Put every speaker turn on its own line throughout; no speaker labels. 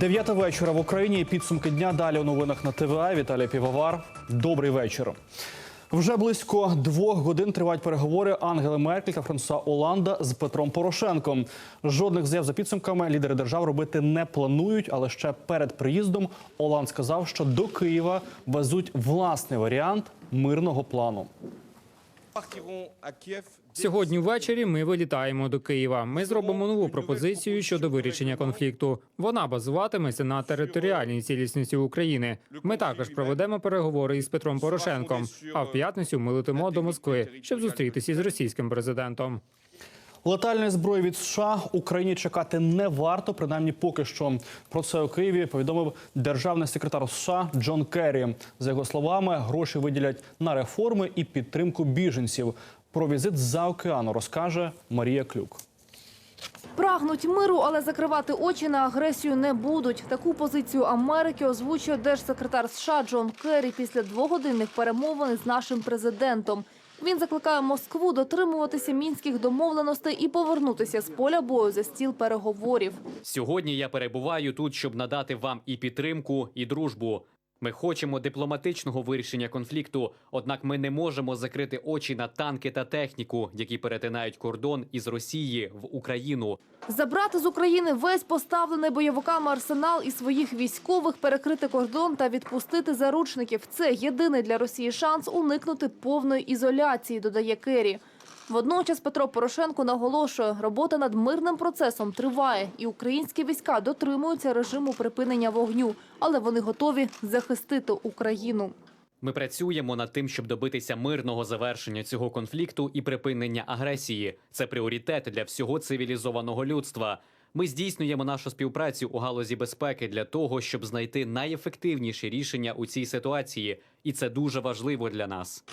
Дев'ята вечора в Україні. Підсумки дня далі у новинах на ТВА. Віталій Півовар. Добрий вечір. Вже близько двох годин тривають переговори Ангели Меркель та Франсуа Оланда з Петром Порошенком. Жодних заяв за підсумками лідери держав робити не планують, але ще перед приїздом Оланд сказав, що до Києва везуть власний варіант мирного плану.
Сьогодні ввечері ми вилітаємо до Києва. Ми зробимо нову пропозицію щодо вирішення конфлікту. Вона базуватиметься на територіальній цілісності України. Ми також проведемо переговори із Петром Порошенком. А в п'ятницю ми летимо до Москви, щоб зустрітися із російським президентом.
Летальної зброї від США Україні чекати не варто, принаймні поки що. Про це у Києві повідомив державний секретар США Джон Керрі. За його словами, гроші виділять на реформи і підтримку біженців. Про візит з-за океану розкаже Марія Клюк.
Прагнуть миру, але закривати очі на агресію не будуть. Таку позицію Америки озвучує держсекретар США Джон Керрі після двогодинних перемовин з нашим президентом. Він закликає Москву дотримуватися мінських домовленостей і повернутися з поля бою за стіл переговорів.
Сьогодні я перебуваю тут, щоб надати вам і підтримку, і дружбу. Ми хочемо дипломатичного вирішення конфлікту, однак ми не можемо закрити очі на танки та техніку, які перетинають кордон із Росії в Україну.
Забрати з України весь поставлений бойовиками арсенал і своїх військових, перекрити кордон та відпустити заручників – це єдиний для Росії шанс уникнути повної ізоляції, додає Керрі. Водночас Петро Порошенко наголошує, робота над мирним процесом триває, і українські війська дотримуються режиму припинення вогню, але вони готові захистити Україну.
Ми працюємо над тим, щоб добитися мирного завершення цього конфлікту і припинення агресії. Це пріоритет для всього цивілізованого людства. Ми здійснюємо нашу співпрацю у галузі безпеки для того, щоб знайти найефективніші рішення у цій ситуації, і це дуже важливо для нас.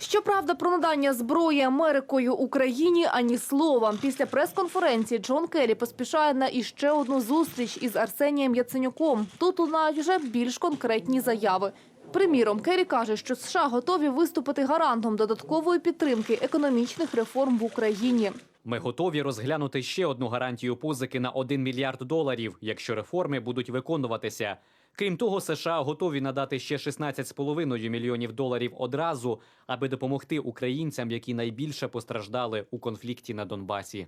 Щоправда, про надання зброї Америкою Україні ані слова. Після прес-конференції Джон Керрі поспішає на іще одну зустріч із Арсенієм Яценюком. Тут лунають вже більш конкретні заяви. Приміром, Керрі каже, що США готові виступити гарантом додаткової підтримки економічних реформ в Україні.
Ми готові розглянути ще одну гарантію позики на 1 мільярд доларів, якщо реформи будуть виконуватися. Крім того, США готові надати ще 16,5 мільйонів доларів одразу, аби допомогти українцям, які найбільше постраждали у конфлікті на Донбасі.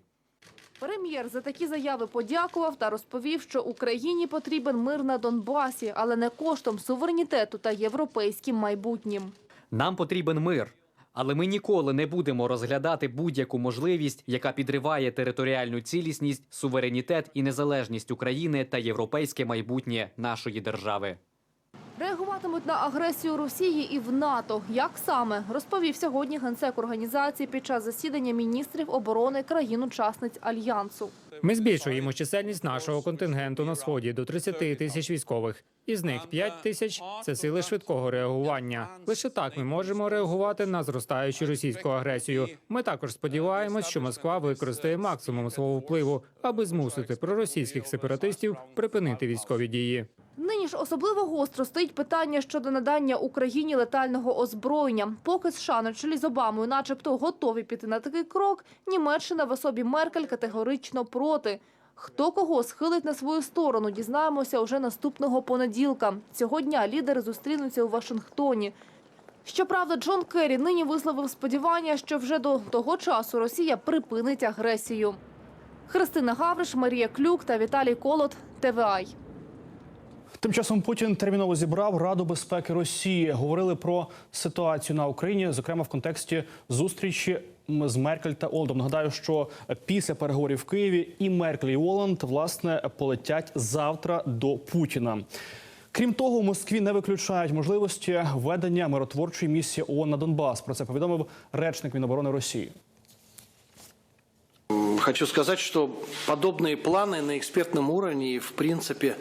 Прем'єр за такі заяви подякував та розповів, що Україні потрібен мир на Донбасі, але не коштом суверенітету та європейським майбутнім.
Нам потрібен мир, але ми ніколи не будемо розглядати будь-яку можливість, яка підриває територіальну цілісність, суверенітет і незалежність України та європейське майбутнє нашої держави.
Реагуватимуть на агресію Росії і в НАТО. Як саме розповів сьогодні генсек організації під час засідання міністрів оборони країн-учасниць альянсу.
Ми збільшуємо чисельність нашого контингенту на сході до 30 тисяч військових. Із них 5 тисяч це сили швидкого реагування. Лише так ми можемо реагувати на зростаючу російську агресію. Ми також сподіваємось, що Москва використає максимум свого впливу, аби змусити проросійських сепаратистів припинити військові дії.
Нині ж особливо гостро стоїть питання щодо надання Україні летального озброєння. Поки США на чолі з Обамою начебто готові піти на такий крок, Німеччина в особі Меркель категорично проти. Хто кого схилить на свою сторону, дізнаємося уже наступного понеділка. Цього дня лідери зустрінуться у Вашингтоні. Щоправда, Джон Керрі нині висловив сподівання, що вже до того часу Росія припинить агресію. Христина Гавриш, Марія Клюк та Віталій Колот. ТВАЙ.
Тим часом Путін терміново зібрав Раду безпеки Росії. Говорили про ситуацію на Україні, зокрема в контексті зустрічі з Меркель та Олдом. Нагадаю, що після переговорів в Києві і Меркель і Оланд власне полетять завтра до Путіна. Крім того, у Москві не виключають можливості ведення миротворчої місії ООН на Донбас. Про це повідомив речник Міноборони Росії.
Хочу сказать, что подобные планы на экспертном уровне, в принципе,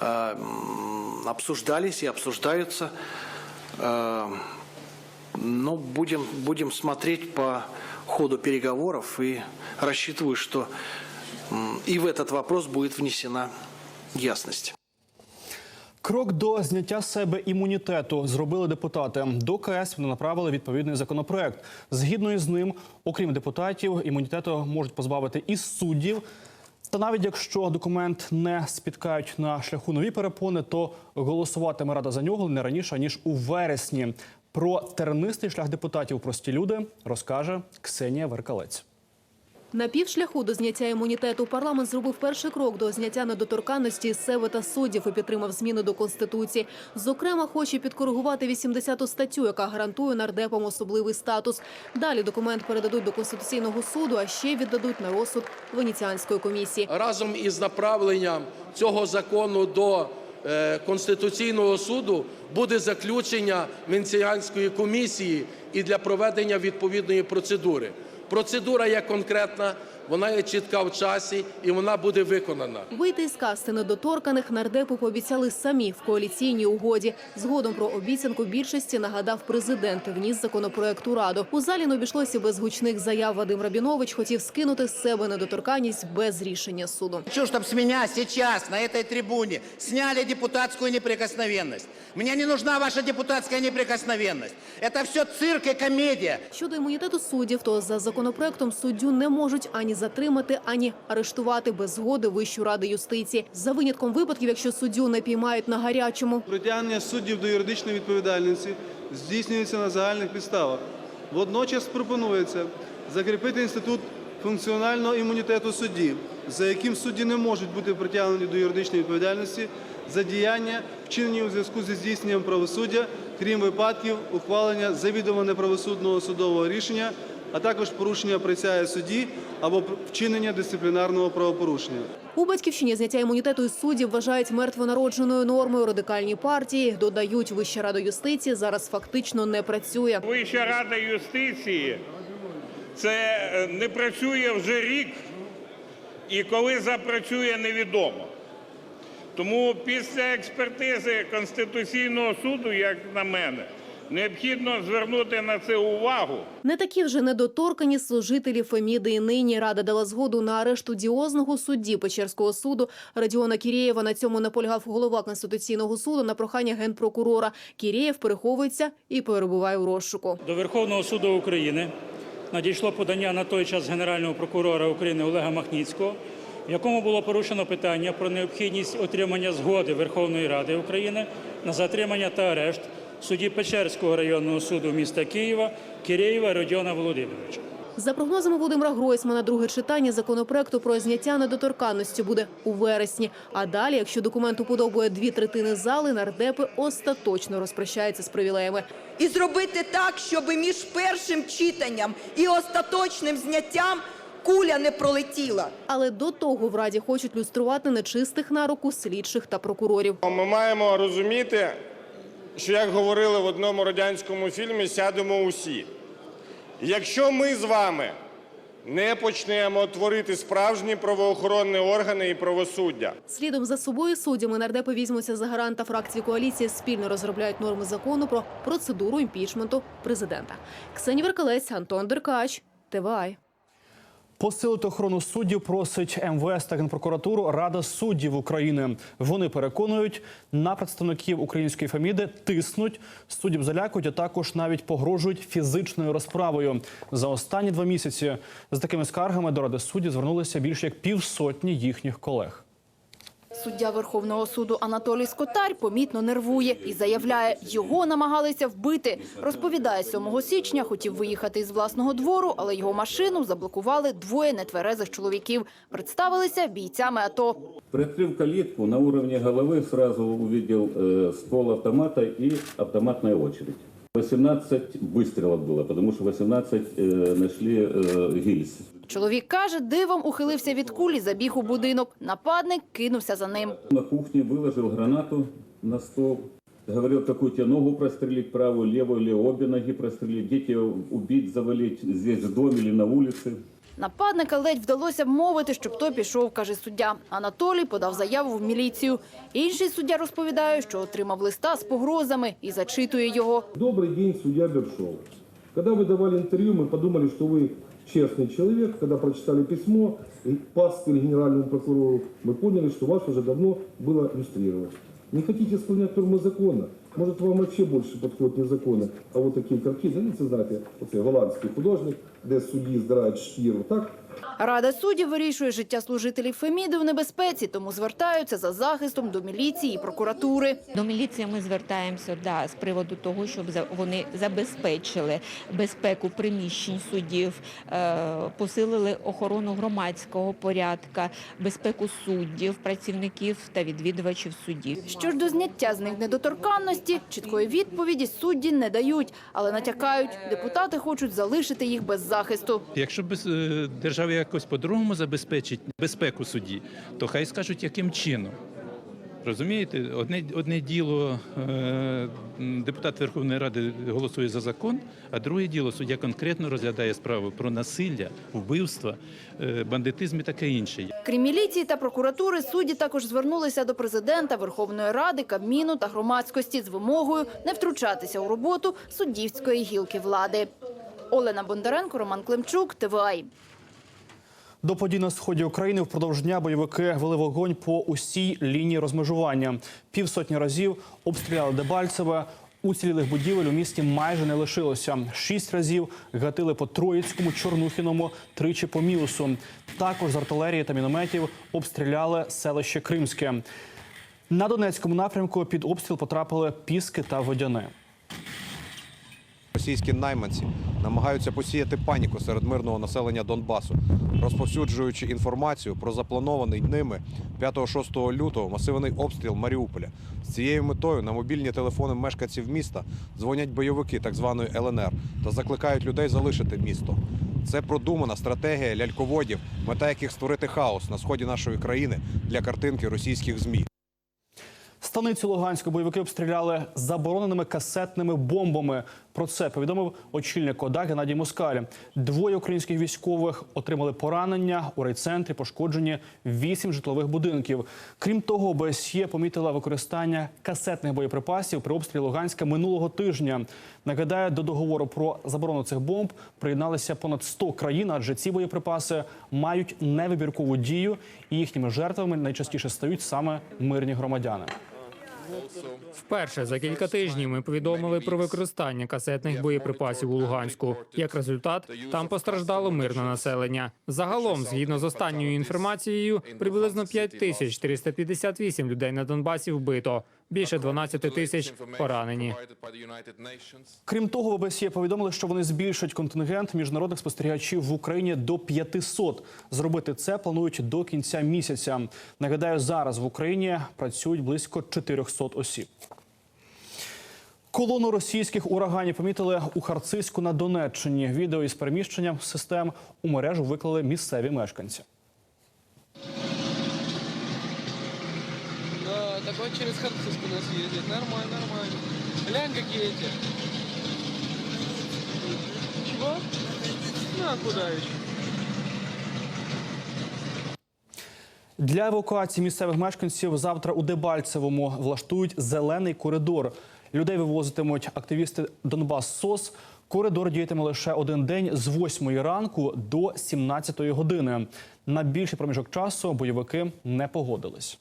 э, м, обсуждались и обсуждаются. Э, Но будем, будем смотреть по ходу переговоров и рассчитываю, что м, и в этот вопрос будет внесена ясность.
Крок до зняття з себе імунітету зробили депутати. До КС вони направили відповідний законопроект. Згідно із ним, окрім депутатів, імунітету можуть позбавити і суддів. Та навіть якщо документ не спіткають на шляху нові перепони, то голосуватиме рада за нього не раніше ніж у вересні. Про тернистий шлях депутатів прості люди розкаже Ксенія Веркалець.
На півшляху до зняття імунітету парламент зробив перший крок до зняття недоторканності з себе та суддів і підтримав зміни до конституції. Зокрема, хоче підкоригувати 80-ту статтю, яка гарантує нардепам особливий статус. Далі документ передадуть до конституційного суду, а ще віддадуть на розсуд Венеціанської комісії.
разом із направленням цього закону до Конституційного суду буде заключення Венеціанської комісії і для проведення відповідної процедури. Процедура є конкретна, вона є чітка в часі і вона буде виконана.
Вийти із касти недоторканих нардепи пообіцяли самі в коаліційній угоді. Згодом про обіцянку більшості нагадав президент і вніс законопроект у раду. У залі не обійшлося без гучних заяв. Вадим Рабінович хотів скинути з себе недоторканність без рішення суду.
Хочу, чтобы с меня сейчас на этой трибуне сняли депутатскую неприкосновенность. Мне не нужна ваша депутатская неприкосновенность. Это все цирк и комедия.
Щодо імунітету суддів, то за законопроектом суддю не можуть ані затримати, ані арештувати без згоди Вищої ради юстиції. За винятком випадків, якщо суддю не піймають на гарячому.
Притягнення суддів до юридичної відповідальності здійснюється на загальних підставах. Водночас пропонується закріпити інститут функціонального імунітету судді, за яким судді не можуть бути притягнені до юридичної відповідальності за діяння, вчинені у зв'язку зі здійсненням правосуддя, крім випадків ухвалення завідомо неправосудного судового рішення, а також порушення присяги судді або вчинення дисциплінарного правопорушення.
У батьківщині зняття імунітету із суддів вважають мертвонародженою нормою радикальні партії. Додають, Вища рада юстиції зараз фактично не працює.
Вища рада юстиції це е, не працює вже рік, і коли запрацює, невідомо. Тому після експертизи Конституційного суду, як на мене, необхідно звернути на це увагу.
Не такі вже недоторкані служителі Феміди і нині. Рада дала згоду на арешт одіозного судді Печерського суду Радіона Кірєєва. На цьому наполягав голова Конституційного суду на прохання генпрокурора. Кірєєв переховується і перебуває у розшуку.
До Верховного суду України надійшло подання на той час Генерального прокурора України Олега Махніцького, в якому було порушено питання про необхідність отримання згоди Верховної Ради України на затримання та арешт судді Печерського районного суду міста Києва Кирєєва Родіона Володимировича.
За прогнозами Володимира Гройсмана, друге читання законопроекту про зняття недоторканності буде у вересні. А далі, якщо документ уподобує дві третини зали, нардепи остаточно розпрощаються з привілеями.
і зробити так, щоб між першим читанням і остаточним зняттям куля не пролетіла.
Але до того в раді хочуть люструвати нечистих на руку слідчих та прокурорів.
Ми маємо розуміти, що як говорили в одному радянському фільмі, сядемо усі. Якщо ми з вами не почнемо творити справжні правоохоронні органи і правосуддя,
Слідом за собою суддями нардепи візьмуться за гаранта фракції коаліції. Спільно розробляють норми закону про процедуру імпічменту президента. Ксенія Веркалець, Антон Деркач, ТВАЙ.
Посилити охорону суддів просить МВС та Генпрокуратуру Рада суддів України. Вони переконують, на представників української феміди, тиснуть, суддів залякують, а також навіть погрожують фізичною розправою. За останні два місяці з такими скаргами до Ради суддів звернулися більше як півсотні їхніх колег.
Суддя Верховного суду Анатолій Скотар помітно нервує і заявляє, його намагалися вбити. Розповідає, 7 січня хотів виїхати із власного двору, але його машину заблокували двоє нетверезих чоловіків. Представилися бійцями АТО.
Приоткрыв калитку, на уровне головы сразу увидел э, ствол автомата и автоматная очередь. 18 выстрелов было, потому что 18 э, нашли э, гильз.
Чоловік каже, дивом ухилився від кулі, забіг у будинок. Нападник кинувся за ним.
На кухне выложил гранату на стол. Говорил, какую тебе ногу прострелить, правую, левую или обе ноги прострелить, где тебя убить, завалить, здесь в доме или на улице.
Нападника ледь вдалося вмовити, щоб той пішов, каже суддя. Анатолій подав заяву в міліцію. Інший суддя розповідає, що отримав листа з погрозами і зачитує його.
Добрый день, судья Бершов. Когда вы давали интервью, мы подумали, что вы честный человек. Когда прочитали письмо и пастве генеральному прокурору, мы поняли, что вас уже давно было иллюстрировать. Не хотите исполнять нормы закона?
Может, вам вообще больше подходят не законы, а вот такие картины. Знаете, знаете, оце голландський художник, де судді здирають шкіру, так?
Рада суддів вирішує життя служителів Феміди в небезпеці, тому звертаються за захистом до міліції і прокуратури.
До міліції ми звертаємося да, з приводу того, щоб за- вони забезпечили безпеку приміщень суддів, е, посилили охорону громадського порядка, безпеку суддів, працівників та відвідувачів судів.
Що ж до зняття з них недоторканності, чіткої відповіді судді не дають, але натякають, депутати хочуть залишити їх без захисту.
Якщо б е, держава якось по-другому забезпечить безпеку судді, то хай скажуть, яким чином. Розумієте, одне, одне діло е, депутат Верховної Ради голосує за закон, а друге діло суддя конкретно розглядає справу про насилля, вбивства, е, бандитизм і таке інше.
Крім міліції та прокуратури, судді також звернулися до президента Верховної Ради, Кабміну та громадськості з вимогою не втручатися у роботу суддівської гілки влади. Олена Бондаренко, Роман Климчук, ТВАЙ.
До подій на сході України впродовж дня бойовики вели вогонь по усій лінії розмежування. Півсотні разів обстріляли Дебальцеве. Уцілілих будівель у місті майже не лишилося. Шість разів гатили по Троїцькому, Чорнухіному, тричі по Мілусу. Також з артилерії та мінометів обстріляли селище Кримське. На Донецькому напрямку під обстріл потрапили Піски та Водяне.
Російські найманці намагаються посіяти паніку серед мирного населення Донбасу, розповсюджуючи інформацію про запланований ними 5-6 лютого масивний обстріл Маріуполя. З цією метою на мобільні телефони мешканців міста дзвонять бойовики так званої ЛНР та закликають людей залишити місто. Це продумана стратегія ляльководів, мета яких створити хаос на сході нашої країни для картинки російських змі.
Станицю Луганську бойовики обстріляли забороненими касетними бомбами. Про це повідомив очільник ОДА Геннадій Москаль. Двоє українських військових отримали поранення у райцентрі, пошкоджені вісім житлових будинків. Крім того, ОБСЄ помітила використання касетних боєприпасів при обстрілі Луганська минулого тижня. Нагадаю, до договору про заборону цих бомб приєдналися понад 100 країн, адже ці боєприпаси мають невибіркову дію, і їхніми жертвами найчастіше стають саме мирні громадяни.
Вперше за кілька тижнів ми повідомили про використання касетних боєприпасів у Луганську. Як результат, там постраждало мирне населення. Загалом, згідно з останньою інформацією, приблизно 5358 людей на Донбасі вбито, більше 12 тисяч поранені.
Крім того, в ОБСЄ повідомили, що вони збільшать контингент міжнародних спостерігачів в Україні до 500. Зробити це планують до кінця місяця. Нагадаю, зараз в Україні працюють близько 400 осіб. Колону російських ураганів помітили у Харцизьку на Донеччині. Відео із переміщенням систем у мережу виклали місцеві мешканці.
Да, такой через Харциск у нас ездит. Нормально, нормально. Глянь, какие эти. Чего? Ну, куда еще?
Для евакуації місцевих мешканців завтра у Дебальцевому влаштують зелений коридор. Людей вивозитимуть активісти Донбас СОС. Коридор діятиме лише один день з 8 ранку до 17 години. На більший проміжок часу бойовики не погодились.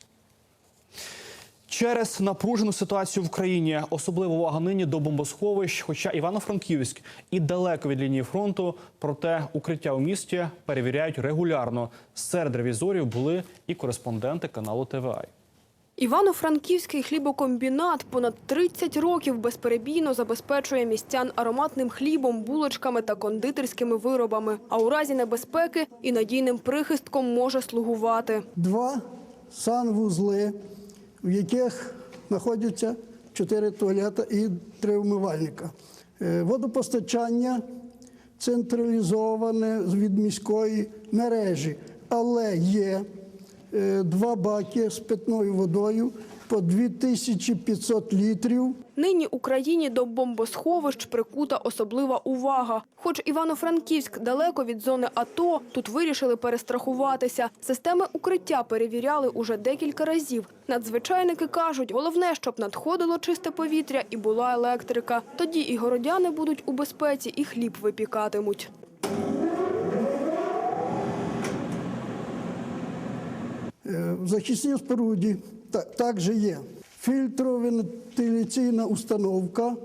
Через напружену ситуацію в країні особлива увага нині до бомбосховищ. Хоча Івано-Франківськ і далеко від лінії фронту, проте укриття у місті перевіряють регулярно. Серед ревізорів були і кореспонденти каналу ТВА.
Івано-Франківський хлібокомбінат понад 30 років безперебійно забезпечує містян ароматним хлібом, булочками та кондитерськими виробами. А у разі небезпеки і надійним прихистком може слугувати.
два санвузли, в яких знаходяться чотири туалети і три вмивальника. Е, Водопостачання централізоване від міської мережі, але є е, два баки з питною водою по 2500 літрів.
Нині Україні до бомбосховищ прикута особлива увага. Хоч Івано-Франківськ далеко від зони АТО, тут вирішили перестрахуватися. Системи укриття перевіряли уже декілька разів. Надзвичайники кажуть, головне, щоб надходило чисте повітря і була електрика. Тоді і городяни будуть у безпеці, і хліб випікатимуть.
Е, В захисній споруді також є фільтровентиляційна установка,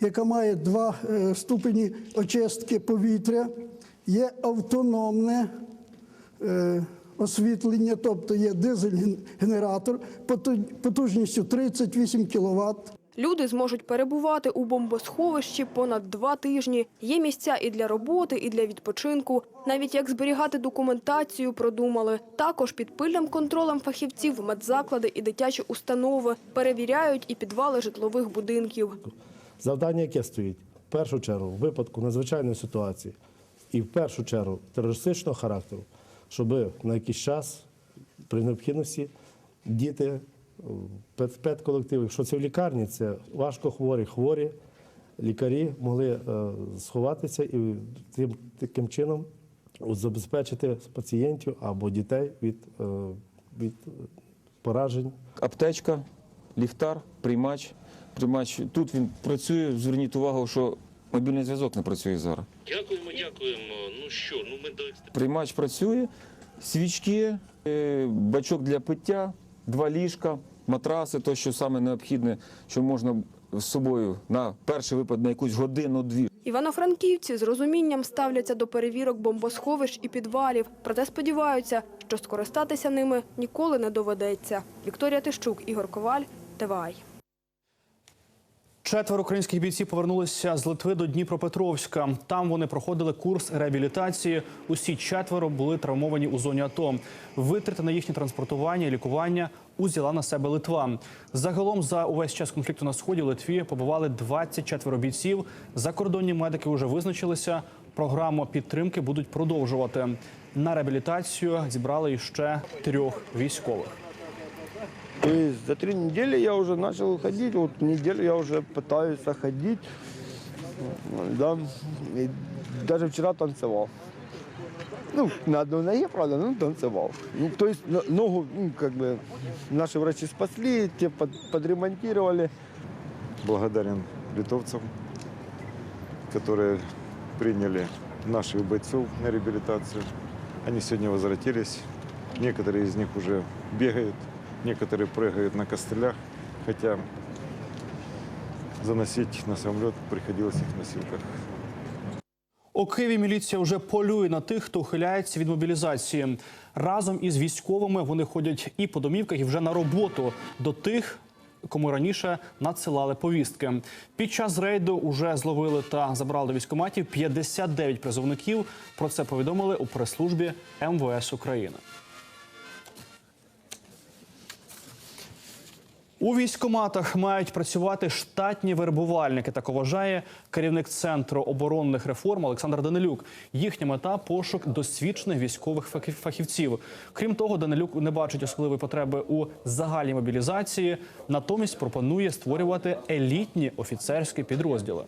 яка має два е, ступені очистки повітря, є автономне е, освітлення, тобто є дизель-генератор потужністю 38 кВт.
Люди зможуть перебувати у бомбосховищі понад два тижні. Є місця і для роботи, і для відпочинку. Навіть як зберігати документацію продумали. Також під пильним контролем фахівців медзаклади і дитячі установи перевіряють і підвали житлових будинків.
Завдання, яке стоїть в першу чергу в випадку надзвичайної ситуації і в першу чергу терористичного характеру, щоб на якийсь час при необхідності діти в педколективі, якщо це в лікарні, це важко хворі, хворі лікарі могли е, сховатися і тим таким чином забезпечити пацієнтів або дітей від, е, від поражень
аптечка, ліхтар, приймач. Приймач тут він працює. Зверніть увагу, що мобільний зв'язок не працює зараз.
Дякуємо, дякуємо. Ну що, ну ми до
Приймач працює, свічки, е, бачок для пиття, два ліжка, матраси, то, що саме необхідне, що можна з собою на перший випад на якусь годину-дві.
Івано-франківці з розумінням ставляться до перевірок бомбосховищ і підвалів, проте сподіваються, що скористатися ними ніколи не доведеться. Вікторія Тищук, Ігор Коваль, ТВАЙ.
Четверо українських бійців повернулися з Литви до Дніпропетровська. Там вони проходили курс реабілітації. Усі четверо були травмовані у зоні АТО. Витрати на їхнє транспортування і лікування узяла на себе Литва. Загалом за увесь час конфлікту на сході в Литві побували 24 бійців. Закордонні медики вже визначилися. Програму підтримки будуть продовжувати. На реабілітацію зібрали іще трьох військових.
То за три недели я уже начал ходить, вот неделю я уже пытаюсь ходить, да, и даже вчера танцевал. Ну, на одной ноге, правда, но танцевал. Ну, то есть но- ногу, ну, как бы, наши врачи спасли, те под- подремонтировали.
благодарен литовцам, которые приняли наших бойцов на реабилитацию. Они сегодня возвратились. Некоторые из них уже бегают, некоторые прыгают на костылях, хотя заносить на самолет приходилось их в носилках.
У Києві міліція вже полює на тих, хто ухиляється від мобілізації. Разом із військовими вони ходять і по домівках, і вже на роботу до тих, кому раніше надсилали повістки. Під час рейду уже зловили та забрали до військкоматів 59 призовників. Про це повідомили у прес-службі МВС України. У військоматах мають працювати штатні вербувальники. Так вважає керівник центру оборонних реформ Олександр Данилюк. Їхня мета пошук досвідчених військових фахів- фахівців. Крім того, Данилюк не бачить особливої потреби у загальній мобілізації. Натомість пропонує створювати елітні офіцерські підрозділи.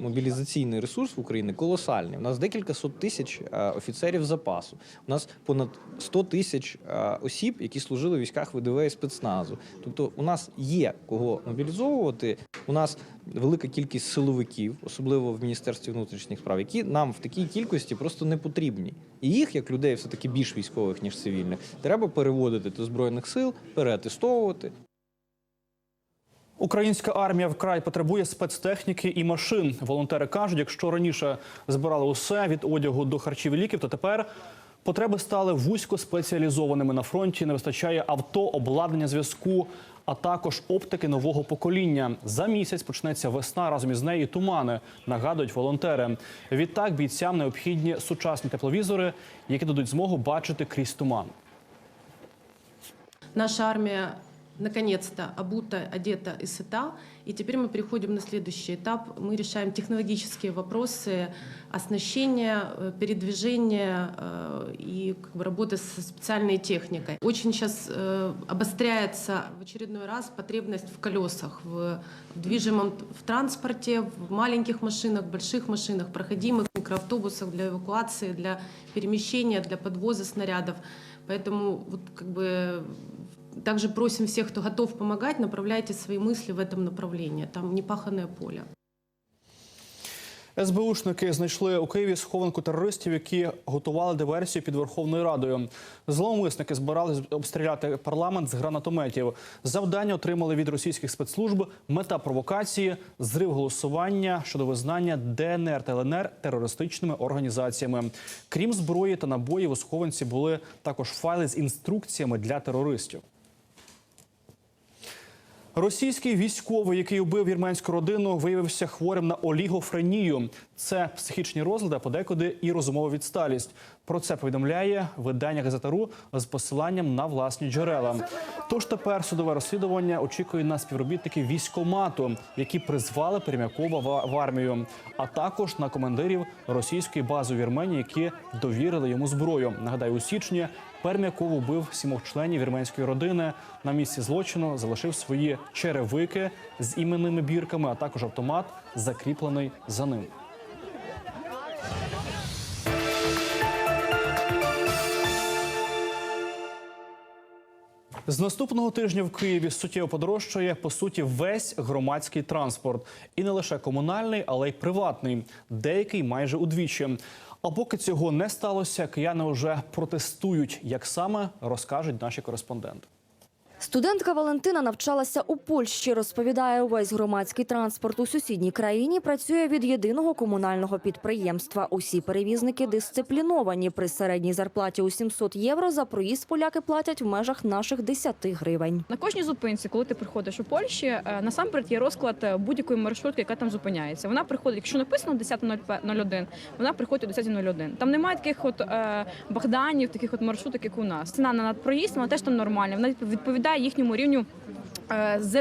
Мобілізаційний ресурс в Україні колосальний. У нас декілька сот тисяч е, офіцерів запасу. У нас понад 100 тисяч е, осіб, які служили в військах ВДВ і спецназу. Тобто, у нас є кого мобілізовувати. У нас велика кількість силовиків, особливо в міністерстві внутрішніх справ, які нам в такій кількості просто не потрібні. І їх, як людей, все таки більш військових ніж цивільних, треба переводити до збройних сил, переатестовувати.
Українська армія вкрай потребує спецтехніки і машин. Волонтери кажуть, якщо раніше збирали усе від одягу до харчів і ліків, то тепер потреби стали вузько спеціалізованими на фронті. Не вистачає авто, обладнання зв'язку, а також оптики нового покоління. За місяць почнеться весна разом із нею тумани. Нагадують волонтери. Відтак бійцям необхідні сучасні тепловізори, які дадуть змогу бачити крізь туман.
Наша армия наконец-то обута, одета и сыта. И теперь мы переходим на следующий этап. Мы решаем технологические вопросы оснащения, э, передвижения э, и как бы, работы со специальной техникой. Очень сейчас э, обостряется в очередной раз потребность в колесах, в, движимом в транспорте, в маленьких машинах, больших машинах, проходимых микроавтобусах для эвакуации, для перемещения, для подвоза снарядов. Поэтому вот как бы также просим всех, кто готов помогать, направляйте свои мысли в этом направлении. Там непаханное поле.
СБУшники знайшли у Києві схованку терористів, які готували диверсію під Верховною Радою. Зловмисники збирались обстріляти парламент з гранатометів. Завдання отримали від російських спецслужб. Мета провокації зрив голосування щодо визнання ДНР та ЛНР терористичними організаціями. Крім зброї та набоїв, у схованці були також файли з інструкціями для терористів. Російський військовий, який убив вірменську родину, виявився хворим на олігофренію. Це психічні розлади, а подекуди і розумова відсталість. Про це повідомляє видання «Газета.ру» з посиланням на власні джерела. Тож тепер судове розслідування очікує на співробітників військомату, які призвали Пермякова в- в армію, а також на командирів російської бази у Вірменії, які довірили йому зброю. Нагадаю, у січні Пермяков убив сімох членів вірменської родини. На місці злочину залишив свої черевики з іменними бірками, а також автомат, закріплений за ним. З наступного тижня в Києві суттєво подорожчає по суті весь громадський транспорт, і не лише комунальний, але й приватний, деякий майже удвічі. А поки цього не сталося, кияни вже протестують. Як саме розкажуть наші кореспонденти.
Студентка Валентина навчалася у Польщі. Розповідає, увесь громадський транспорт у сусідній країні працює від єдиного комунального підприємства. Усі перевізники дисципліновані. При середній зарплаті у 700 євро за проїзд поляки платять в межах наших 10 гривень.
На кожній зупинці, коли ти приходиш у Польщі, е, насамперед є розклад е, будь-якої маршрутки, яка там зупиняється. Вона приходить, якщо написано 10.01, вона приходить о 10.01. Там немає таких от е, богданів, таких от маршруток, як у нас. Ціна на проїзд, вона теж там нормальна. Вона відповідає їхньому рівню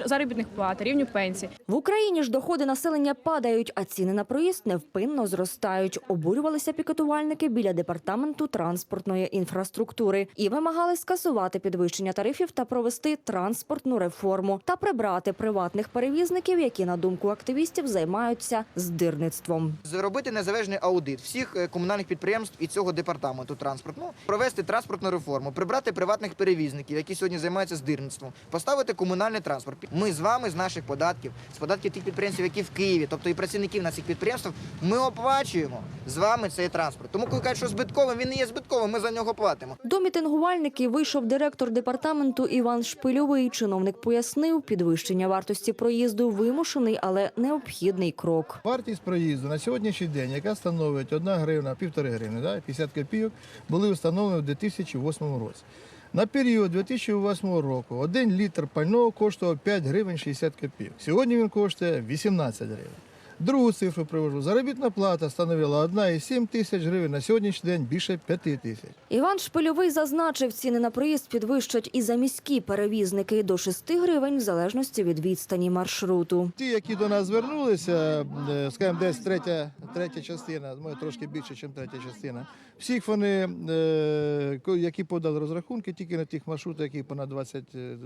заробітних плат, рівню пенсій.
В Україні ж доходи населення падають, а ціни на проїзд невпинно зростають. Обурювалися пікетувальники біля департаменту транспортної інфраструктури і вимагали скасувати підвищення тарифів та провести транспортну реформу та прибрати приватних перевізників, які на думку активістів займаються здирництвом.
Зробити незалежний аудит всіх е, комунальних підприємств і цього департаменту транспортного, провести транспортну реформу, прибрати приватних перевізників, які сьогодні займаються здирництвом, поставити комунальний транспорт. Ми з вами з наших податків, з податків тих підприємств, які в Києві, тобто і працівників на цих підприємствах, ми оплачуємо з вами цей транспорт. Тому коли кажуть, що збитковим, він не є збитковим, ми за нього платимо.
До мітингувальників вийшов директор департаменту Іван Шпильовий. Чиновник пояснив, підвищення вартості проїзду вимушений, але необхідний крок.
Вартість проїзду на сьогоднішній день, яка становить 1 гривна, півтори гривни, да, 50 копійок, були встановлені в 2008 році. На період 2008 року один літр пального коштував 5 гривень 60 копійок. Сьогодні він коштує 18 гривень. Другу цифру привожу. Заробітна плата становила 1,7 тисяч гривень, на сьогоднішній день більше 5 тисяч.
Іван Шпильовий зазначив, ціни на проїзд підвищать і за міські перевізники до 6 гривень в залежності від відстані маршруту.
Ті, які до нас звернулися, е, скажімо, десь третя, третя частина, може трошки більше, ніж третя частина. Всіх вони, е, ко- які подали розрахунки, тільки на тих маршрутах, які понад 20, е,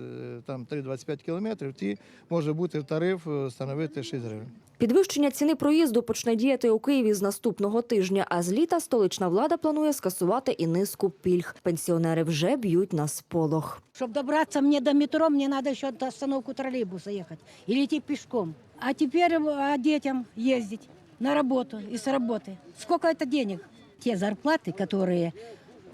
там 3-25 кілометрів, ті може бути тариф е, становити 6 гривень.
Підвищення ціни проїзду почне діяти у Києві з наступного тижня, а з літа столична влада планує скасувати і низку пільг. Пенсіонери вже б'ють на сполох.
Чтобы добраться мне до метро, мне надо еще до остановку троллейбуса ехать или идти пешком. А теперь а детям ездить на работу и с работы. Сколько это денег? Те зарплаты, которые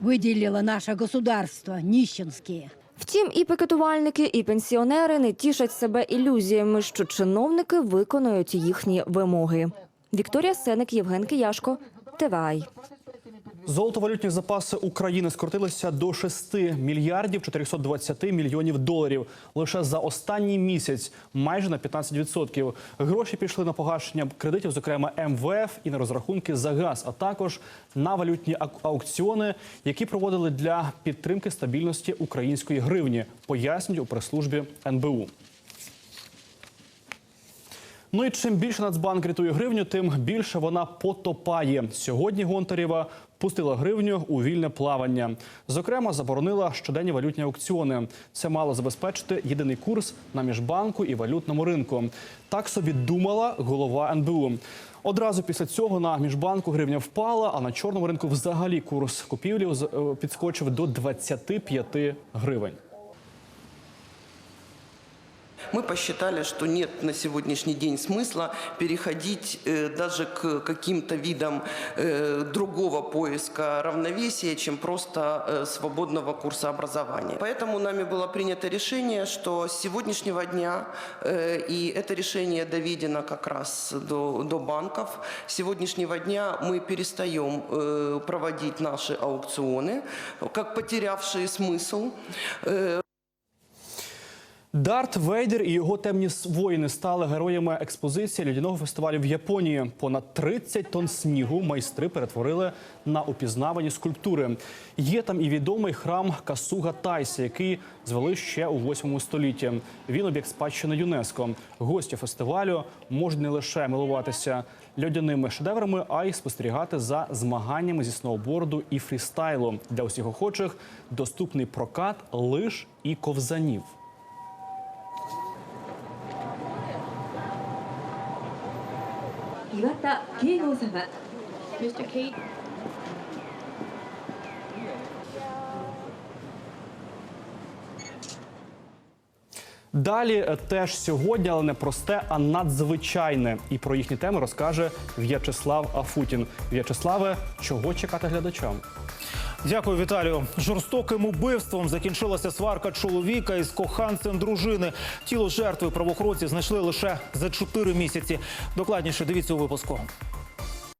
выделило наше государство, нищенские.
Втім, і пікетувальники, і пенсіонери не тішать себе ілюзіями, що чиновники виконують їхні вимоги. Вікторія Сеник, Євген Кияшко, ТВАЙ.
Золотовалютні запаси України скоротилися до 6 мільярдів 420 мільйонів доларів лише за останній місяць, майже на 15%. Гроші пішли на погашення кредитів, зокрема МВФ, і на розрахунки за газ, а також на валютні аукціони, які проводили для підтримки стабільності української гривні, пояснюють у прес-службі НБУ. Ну і чим більше Нацбанк рятує гривню, тим більше вона потопає. Сьогодні Гонтарєва пустила гривню у вільне плавання. Зокрема, заборонила щоденні валютні аукціони. Це мало забезпечити єдиний курс на міжбанку і валютному ринку. Так собі думала голова НБУ. Одразу після цього на міжбанку гривня впала, а на чорному ринку взагалі курс купівлі е, підскочив до 25 гривень.
Мы посчитали, что нет на сегодняшний день смысла переходить э, даже к каким-то видам э, другого поиска равновесия, чем просто э, свободного курса образования. Поэтому нами было принято решение, что с сегодняшнего дня, и это решение доведено как раз до, до банков, с сегодняшнего дня мы перестаем проводить наши аукционы, как потерявшие смысл.
Дарт Вейдер і його темні воїни стали героями експозиції людяного фестивалю в Японії. Понад 30 тонн снігу майстри перетворили на упізнавані скульптури. Є там і відомий храм Касуга Тайсі, який звели ще у 8 столітті. Він об'єкт спадщини ЮНЕСКО. Гості фестивалю можуть не лише милуватися льодяними шедеврами, а й спостерігати за змаганнями зі сноуборду і фрістайлу. Для усіх охочих доступний прокат лиж і ковзанів. Далі е, теж сьогодні, але не просте, а надзвичайне. І про їхні теми розкаже В'ячеслав Афутін. В'ячеславе, чого чекати глядачам?
Дякую, Віталію. Жорстоким убивством закінчилася сварка чоловіка із коханцем дружини. Тіло жертви правоохоронці знайшли лише за чотири місяці. Докладніше дивіться у випуску.